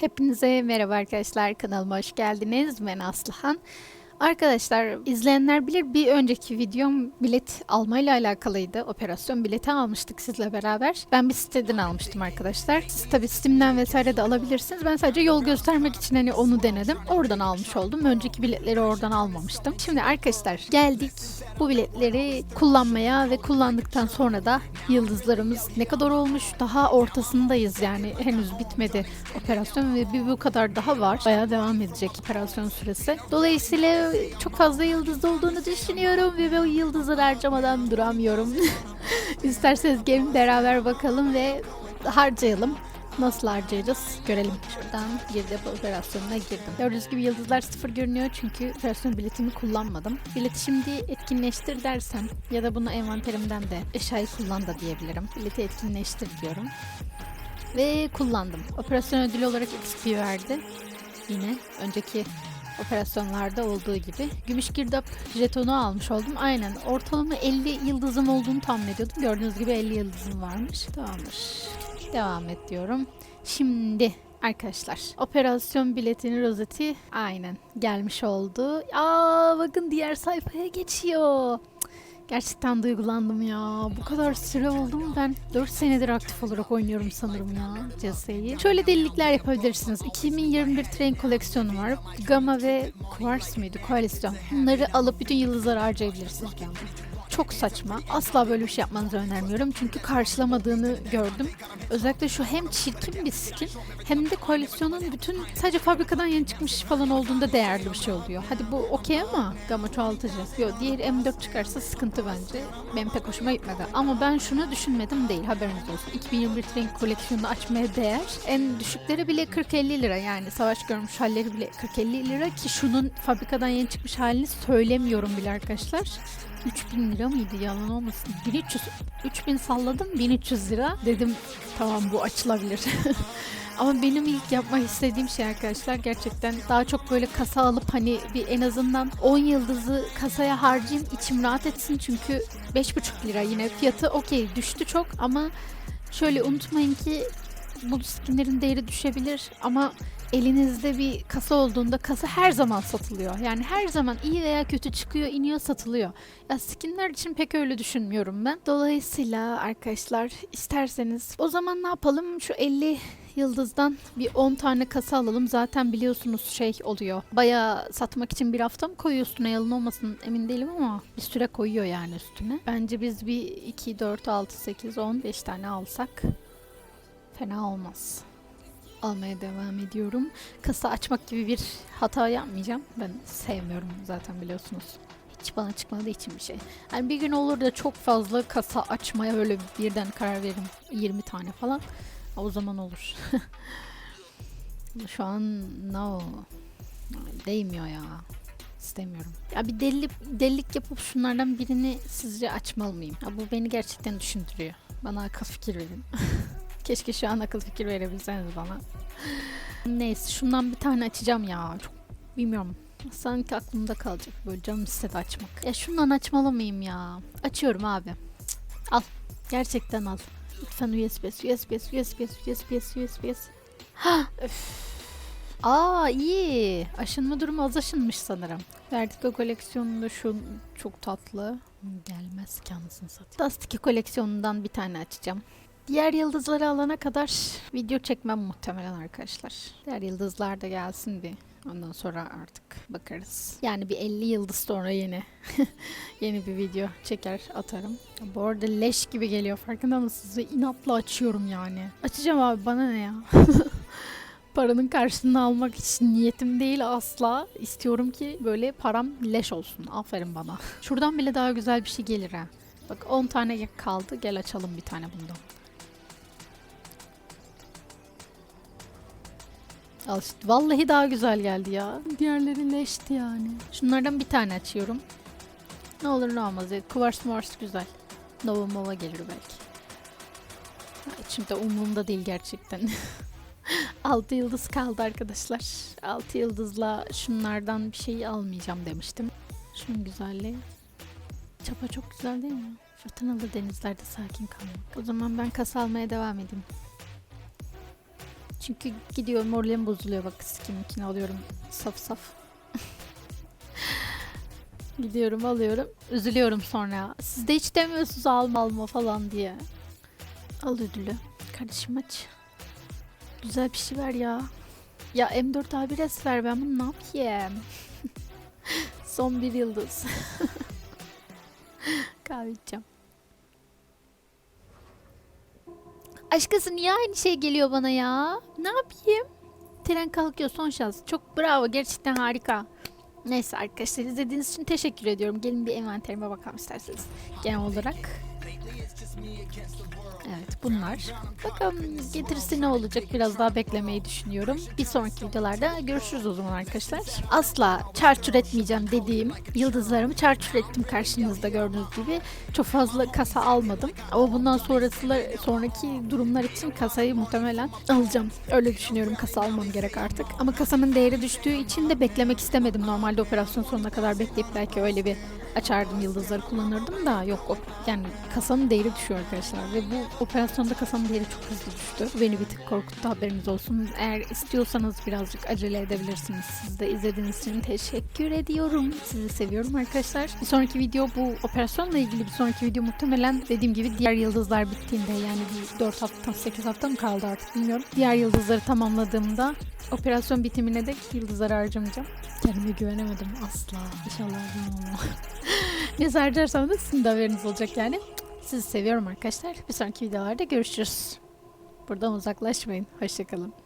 Hepinize merhaba arkadaşlar kanalıma hoş geldiniz ben Aslıhan. Arkadaşlar izleyenler bilir bir önceki videom bilet almayla alakalıydı. Operasyon bileti almıştık sizle beraber. Ben bir siteden almıştım arkadaşlar. Siz tabi Steam'den vesaire de alabilirsiniz. Ben sadece yol göstermek için hani onu denedim. Oradan almış oldum. Önceki biletleri oradan almamıştım. Şimdi arkadaşlar geldik bu biletleri kullanmaya ve kullandıktan sonra da yıldızlarımız ne kadar olmuş daha ortasındayız yani henüz bitmedi operasyon ve bir bu kadar daha var. Bayağı devam edecek operasyon süresi. Dolayısıyla çok fazla yıldız olduğunu düşünüyorum ve bu yıldızları harcamadan duramıyorum. İsterseniz gelin beraber bakalım ve harcayalım. Nasıl harcayacağız görelim. Şuradan girdi operasyonuna girdim. Gördüğünüz gibi yıldızlar sıfır görünüyor çünkü operasyon biletimi kullanmadım. Bileti şimdi etkinleştir dersem ya da bunu envanterimden de eşyayı kullan da diyebilirim. Bileti etkinleştir diyorum. Ve kullandım. Operasyon ödülü olarak XP verdi. Yine önceki operasyonlarda olduğu gibi. Gümüş girdap jetonu almış oldum. Aynen ortalama 50 yıldızım olduğunu tahmin ediyordum. Gördüğünüz gibi 50 yıldızım varmış. Tamamdır. Devam et diyorum. Şimdi arkadaşlar operasyon biletinin rozeti aynen gelmiş oldu. Aa bakın diğer sayfaya geçiyor. Gerçekten duygulandım ya. Bu kadar süre oldu mu ben 4 senedir aktif olarak oynuyorum sanırım ya CS'yi. Şöyle delilikler yapabilirsiniz. 2021 train koleksiyonu var. Gamma ve Quartz mıydı? Koalisyon. Bunları alıp bütün yıldızları harcayabilirsiniz anda. Çok saçma. Asla böyle bir şey yapmanızı önermiyorum. Çünkü karşılamadığını gördüm. Özellikle şu hem çirkin bir skin hem de koalisyonun bütün sadece fabrikadan yeni çıkmış falan olduğunda değerli bir şey oluyor. Hadi bu okey ama gamma çoğaltıcı. Yok diğer M4 çıkarsa sıkıntı bence. Benim pek hoşuma gitmedi. Ama ben şunu düşünmedim değil haberiniz olsun. 2021 renk koleksiyonunu açmaya değer. En düşükleri bile 40-50 lira yani savaş görmüş halleri bile 40-50 lira ki şunun fabrikadan yeni çıkmış halini söylemiyorum bile arkadaşlar. 3000 lira mıydı? Yalan olmasın. 1300 3000 salladım 1300 lira. Dedim tamam bu açılabilir. Ama benim ilk yapmak istediğim şey arkadaşlar gerçekten daha çok böyle kasa alıp hani bir en azından 10 yıldızı kasaya harcayayım içim rahat etsin. Çünkü 5,5 lira yine fiyatı okey düştü çok. Ama şöyle unutmayın ki bu skinlerin değeri düşebilir. Ama elinizde bir kasa olduğunda kasa her zaman satılıyor. Yani her zaman iyi veya kötü çıkıyor, iniyor, satılıyor. Ya skinler için pek öyle düşünmüyorum ben. Dolayısıyla arkadaşlar isterseniz o zaman ne yapalım? Şu 50 yıldızdan bir 10 tane kasa alalım. Zaten biliyorsunuz şey oluyor. Bayağı satmak için bir hafta mı koyuyor üstüne yalan olmasın emin değilim ama bir süre koyuyor yani üstüne. Bence biz bir 2, 4, 6, 8, 10, 5 tane alsak fena olmaz almaya devam ediyorum. Kasa açmak gibi bir hata yapmayacağım. Ben sevmiyorum zaten biliyorsunuz. Hiç bana çıkmadığı için bir şey. Yani bir gün olur da çok fazla kasa açmaya öyle birden karar veririm. 20 tane falan. O zaman olur. Şu an no. Değmiyor ya. İstemiyorum. Ya bir deli, delilik yapıp şunlardan birini sizce açmalı mıyım? Ya bu beni gerçekten düşündürüyor. Bana akıl fikir verin. Keşke şu an akıl fikir verebilseniz bana. Neyse şundan bir tane açacağım ya. Çok bilmiyorum. Sanki aklımda kalacak böyle canım istedi açmak. Ya şundan açmalı mıyım ya? Açıyorum abi. Al. Gerçekten al. Lütfen USBS, USBS, USBS, USBS, USBS. Ha, öf. Aa iyi. Aşınma durumu az aşınmış sanırım. Vertigo koleksiyonunda şu çok tatlı. Gelmez ki anasını satayım. 2 koleksiyonundan bir tane açacağım. Diğer yıldızları alana kadar video çekmem muhtemelen arkadaşlar. Diğer yıldızlar da gelsin bir. Ondan sonra artık bakarız. Yani bir 50 yıldız sonra yeni yeni bir video çeker atarım. Bu arada leş gibi geliyor farkında mısınız? Ve inatla açıyorum yani. Açacağım abi bana ne ya? Paranın karşılığını almak için niyetim değil asla. İstiyorum ki böyle param leş olsun. Aferin bana. Şuradan bile daha güzel bir şey gelir ha. Bak 10 tane kaldı. Gel açalım bir tane bundan. Al işte. Vallahi daha güzel geldi ya. Diğerleri leşti yani. Şunlardan bir tane açıyorum. Ne olur ne olmaz. Kuvars Mars güzel. Nova Mova gelir belki. İçimde umurumda değil gerçekten. 6 yıldız kaldı arkadaşlar. 6 yıldızla şunlardan bir şey almayacağım demiştim. Şunun güzelliği. Çapa çok güzel değil mi? Fırtınalı denizlerde sakin kalmak. O zaman ben kasa almaya devam edeyim. Çünkü gidiyor moralim bozuluyor bak skimikini alıyorum saf saf. Gidiyorum alıyorum. Üzülüyorum sonra. Siz de hiç demiyorsunuz alma alma falan diye. Al ödülü. Kardeşim aç. Güzel bir şey ver ya. Ya M4 A1S ver ben bunu ne yapayım? Son bir yıldız. Kahve içeceğim. Aşkısı niye aynı şey geliyor bana ya? Ne yapayım? Tren kalkıyor son şans. Çok bravo gerçekten harika. Neyse arkadaşlar izlediğiniz için teşekkür ediyorum. Gelin bir envanterime bakalım isterseniz. Genel olarak. Evet bunlar. Bakalım getirisi ne olacak biraz daha beklemeyi düşünüyorum. Bir sonraki videolarda görüşürüz o zaman arkadaşlar. Asla çarçur etmeyeceğim dediğim yıldızlarımı çarçur ettim karşınızda gördüğünüz gibi. Çok fazla kasa almadım. Ama bundan sonrası sonraki durumlar için kasayı muhtemelen alacağım. Öyle düşünüyorum kasa almam gerek artık. Ama kasanın değeri düştüğü için de beklemek istemedim. Normalde operasyon sonuna kadar bekleyip belki öyle bir açardım yıldızları kullanırdım da yok o yani kasanın değeri düşüyor arkadaşlar ve bu operasyonda kasanın değeri çok hızlı düştü. Beni bir tık korkuttu haberiniz olsun. Eğer istiyorsanız birazcık acele edebilirsiniz. Siz de izlediğiniz için teşekkür ediyorum. Sizi seviyorum arkadaşlar. Bir sonraki video bu operasyonla ilgili bir sonraki video muhtemelen dediğim gibi diğer yıldızlar bittiğinde yani bir 4 hafta 8 hafta mı kaldı artık bilmiyorum. Diğer yıldızları tamamladığımda operasyon bitimine dek yıldızları harcamayacağım. Kendime güvenemedim asla. İnşallah bunu ne harcarsam da sizin de haberiniz olacak yani. Sizi seviyorum arkadaşlar. Bir sonraki videolarda görüşürüz. Buradan uzaklaşmayın. Hoşçakalın.